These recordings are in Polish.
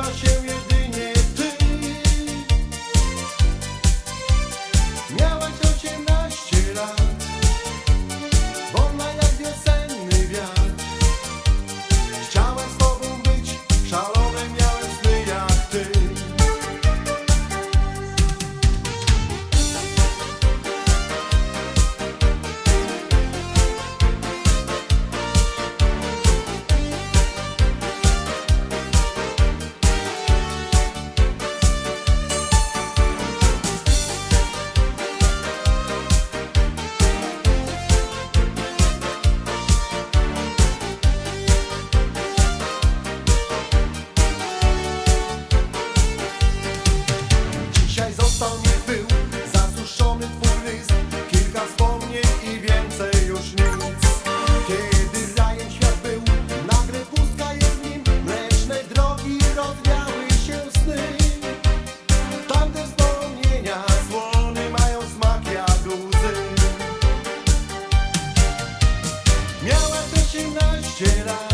will share gerar.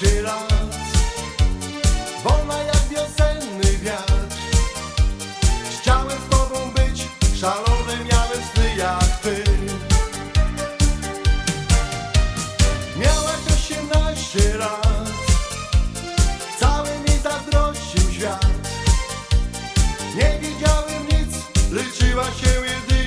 12 lat Wolna jak wiosenny wiatr. Chciałem z tobą być Szalony miałem sny jak ty. Miałaś 18 lat Cały mi zazdrościł świat. Nie widziałem nic Liczyła się jedynie